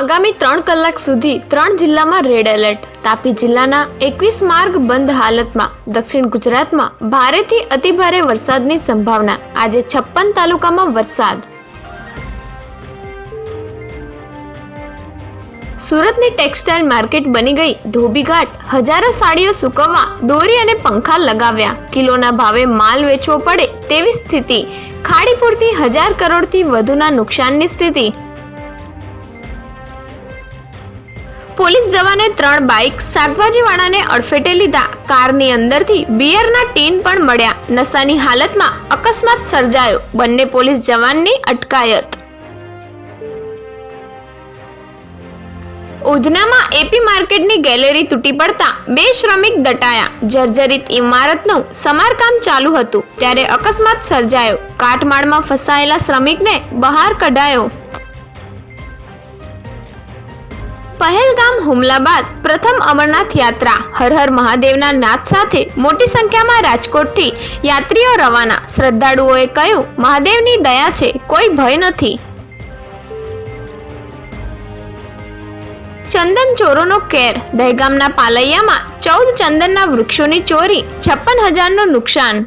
આગામી ત્રણ કલાક સુધી ત્રણ જિલ્લામાં રેડ એલર્ટ. તાપી જિલ્લાના એકવીસ માર્ગ બંધ હાલતમાં. દક્ષિણ ગુજરાતમાં ભારેથી અતિભારે વરસાદની સંભાવના. આજે છપ્પન તાલુકામાં વરસાદ. સુરતની ટેક્સટાઇલ માર્કેટ બની ગઈ. ધોબીઘાટ હજારો સાડીઓ સૂકવવા, દોરી અને પંખા લગાવ્યા. કિલોના ભાવે માલ વેચવો પડે તેવી સ્થિતિ. ખાડી પૂરતી હજાર કરોડથી વધુના નુકસાનની સ્થિતિ. પોલીસ જવાને ત્રણ બાઇક શાકભાજીવાળાને અડફેટે લીધા. કારની અંદરથી બિયરના ટીન પણ મળ્યા. નશાની હાલતમાં અકસ્માત સર્જાયો. બંને પોલીસ જવાનની અટકાયત. ઉધનામાં એપી માર્કેટની ગેલેરી તૂટી પડતા બે શ્રમિક દટાયા. જર્જરિત ઇમારતનું સમારકામ ચાલુ હતું. ત્યારે અકસ્માત સર્જાયો. કાટમાળમાં ફસાયેલા શ્રમિકને બહાર કઢાયો. પહેલગામ હુમલા બાદ પ્રથમ અમરનાથ યાત્રા. હર હર મહાદેવના નાદ સાથે મોટી સંખ્યામાં રાજકોટથી યાત્રીઓ રવાના. શ્રદ્ધાળુઓએ કહ્યું, મહાદેવની દયા છે, કોઈ ભય નથી. ચંદન ચોરોનો કેર. દહેગામના પાલૈયામાં ચૌદ ચંદનના વૃક્ષોની ચોરી, છપ્પન હજારનું નુકસાન.